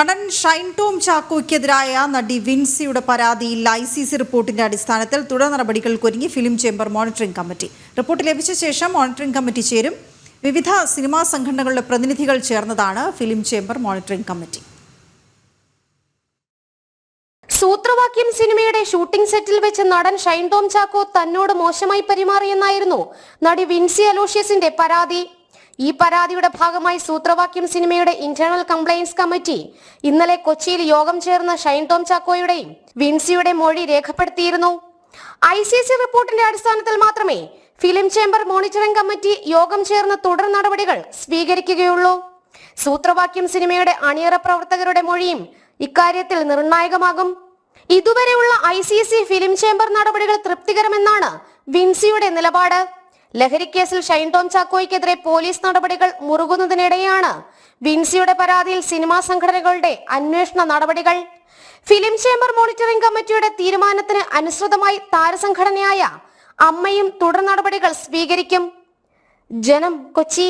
നടൻ ഷൈൻ ടോം ചാക്കോയ്ക്കെതിരായ നടി വിൻസിയുടെ പരാതിയിൽ ഐ സി സി റിപ്പോർട്ടിന്റെ അടിസ്ഥാനത്തിൽ തുടർ നടപടികൾക്കൊരുങ്ങി film chamber monitoring committee. Report ലഭിച്ച ശേഷം മോണിറ്ററിംഗ് കമ്മിറ്റി ചേരും. വിവിധ സിനിമാ സംഘടനകളുടെ പ്രതിനിധികൾ ചേർന്നതാണ് ഫിലിം ചേംബർ മോണിറ്ററിംഗ് കമ്മിറ്റി. സൂത്രവാക്യം സിനിമയുടെ ഷൂട്ടിംഗ് സെറ്റിൽ വെച്ച് നടൻ ഷൈൻ ടോം ചാക്കോ തന്നോട് മോശമായി പെരുമാറിയെന്നായിരുന്നു നടി വിൻസി അലോഷ്യസിന്റെ പരാതി. ഈ പരാതിയുടെ ഭാഗമായി സൂത്രവാക്യം സിനിമയുടെ ഇന്റേണൽ കംപ്ലയിൻസ് കമ്മിറ്റി ഇന്നലെ കൊച്ചിയിൽ യോഗം ചേർന്ന ഷൈൻ ടോം ചാക്കോയുടെയും വിൻസിയുടെ മൊഴി രേഖപ്പെടുത്തിയിരുന്നു. ഐ സി സി റിപ്പോർട്ടിന്റെ അടിസ്ഥാനത്തിൽ മാത്രമേ ഫിലിം ചേംബർ മോണിറ്ററിംഗ് കമ്മിറ്റി യോഗം ചേർന്ന് തുടർ നടപടികൾ സ്വീകരിക്കുകയുള്ളൂ. സൂത്രവാക്യം സിനിമയുടെ അണിയറ പ്രവർത്തകരുടെ മൊഴിയും ഇക്കാര്യത്തിൽ നിർണായകമാകും. ഇതുവരെയുള്ള I C C film chamber നടപടികൾ തൃപ്തികരമെന്നാണ് വിൻസിയുടെ നിലപാട്. ലഹരിക്കേസിൽ ഷൈൻ ടോം ചാക്കോയ്ക്കെതിരെ പോലീസ് നടപടികൾ മുറുകുന്നതിനിടെയാണ് വിൻസിയുടെ പരാതിയിൽ സിനിമാ സംഘടനകളുടെ അന്വേഷണ നടപടികൾ. ഫിലിം ചേംബർ മോണിറ്ററിംഗ് കമ്മിറ്റിയുടെ തീരുമാനത്തിന് അനുസൃതമായി താരസംഘടനയായ അമ്മയും തുടർ നടപടികൾ സ്വീകരിക്കും. ജനം കൊച്ചി.